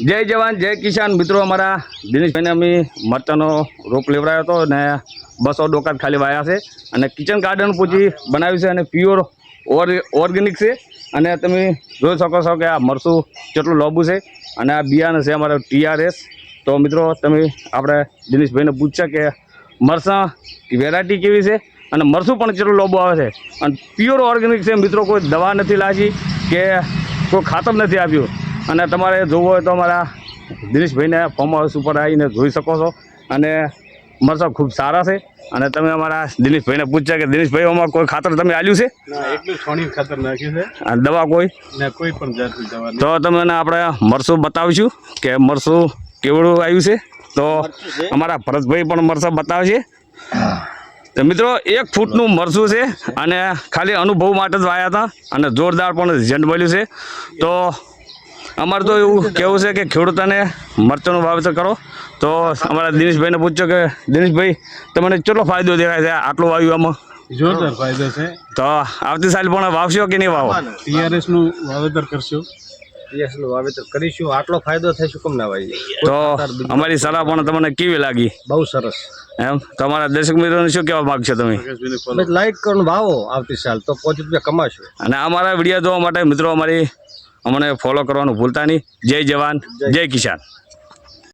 જય જવાન, જય કિસાન. મિત્રો, અમારા દિનેશભાઈને અમે મરચાંનો રોપ લેવડાયો હતો અને બસો ડોકાત ખાલી વાયા છે અને કિચન ગાર્ડન પૂછી બનાવ્યું છે અને પ્યોર ઓર, ઓર્ગેનિક છે. અને તમે જોઈ શકો છો કે આ મરસું કેટલું લોબું છે અને આ બિયારણ છે અમારો ટીઆરએસ. તો મિત્રો, તમે આપણે દિનેશભાઈને પૂછશે કે મરસા વેરાયટી કેવી છે અને મરસું પણ કેટલું લોબું આવે છે. અને પ્યોર ઓર્ગેનિક છે. મિત્રો, કોઈ દવા નથી લાગી કે કોઈ ખાતર નથી આપ્યું. અને તમારે જોવું હોય તો અમારા દિનેશભાઈને ફોર્મ હાઉસ ઉપર આવીને જોઈ શકો છો. અને મરચાં ખૂબ સારા છે. અને તમે અમારા દિનેશભાઈને પૂછ્યા કે દિનેશભાઈ આમાં કોઈ ખાતર તમે આલ્યું છે? એટલું છોણી ખાતર નાખ્યું છે. આ દવા કોઈ? ને કોઈ પણ જાતની દવા તો તમને આપણે મરસું બતાવીશું કે મરસું કેવડું આવ્યું છે. તો અમારા ભરતભાઈ પણ મરસા બતાવશે. તો મિત્રો એક ફૂટનું મરસું છે અને ખાલી અનુભવ માટે જ આવ્યા હતા અને જોરદાર પણ રિઝલ્ટ મળ્યું છે. તો અમારે તો એવું કેવું છે કે ખેડૂતોને મરચાંનું વાવેતર કરો. તો અમારા દિનેશભાઈને પૂછ્યો કે દિનેશભાઈ તમને કેટલો ફાયદો દેખાય છે આટલું વાવ્યું આમાં? જોરદાર ફાયદો છે. તો આવતી સાલ પણ વાવશો કે નહીં વાવો? ટીઆરએસનું વાવેતર કરશો. નું વાવેતર કરીશું. આટલો ફાયદો થશે કેમ ના ભાઈ તો અમારી સલાહ પણ તમને કેવી લાગી? બહુ સરસ. એમ? તમારા દર્શક મિત્રોને શું કહેવા માગશો તમે? લાઈક કરો વાવો ભાવો આવતી સાલ. તો પોતે રૂપિયા કમાશો. અને અમારા વીડિયો જોવા માટે મિત્રો અમારી અમને ફોલો કરવાનું ભૂલતા નહીં. જય જવાન જય કિસાન.